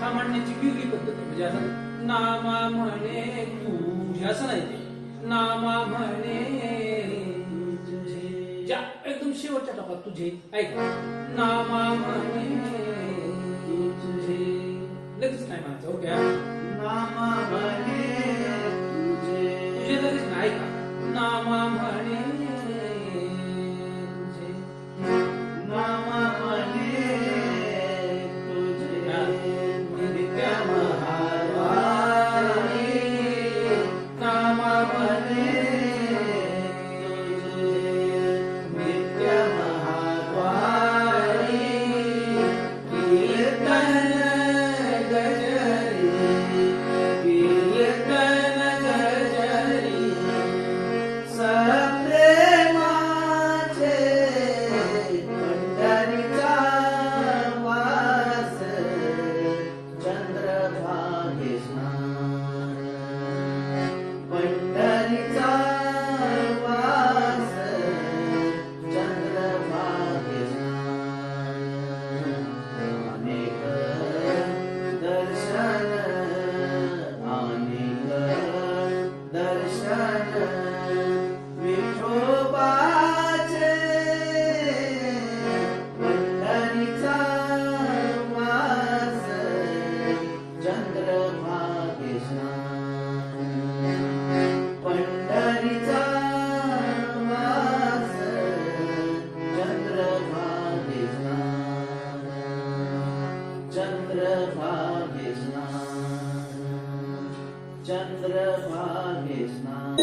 हा म्हणण्याची वेगळी पद्धत आहे. म्हणजे असं नामा म्हणे तुझे असं नाही ते. नामा म्हणे एकदम शेवटच्या टप्प्यात तुझे. ऐक. नामा म्हणे तुझे. लगेच काय म्हणायचं ओके? नामा म्हणे तुझे. लगेच नाही ऐका नामा म्हणे Amen. चंद्रभागे स्नान.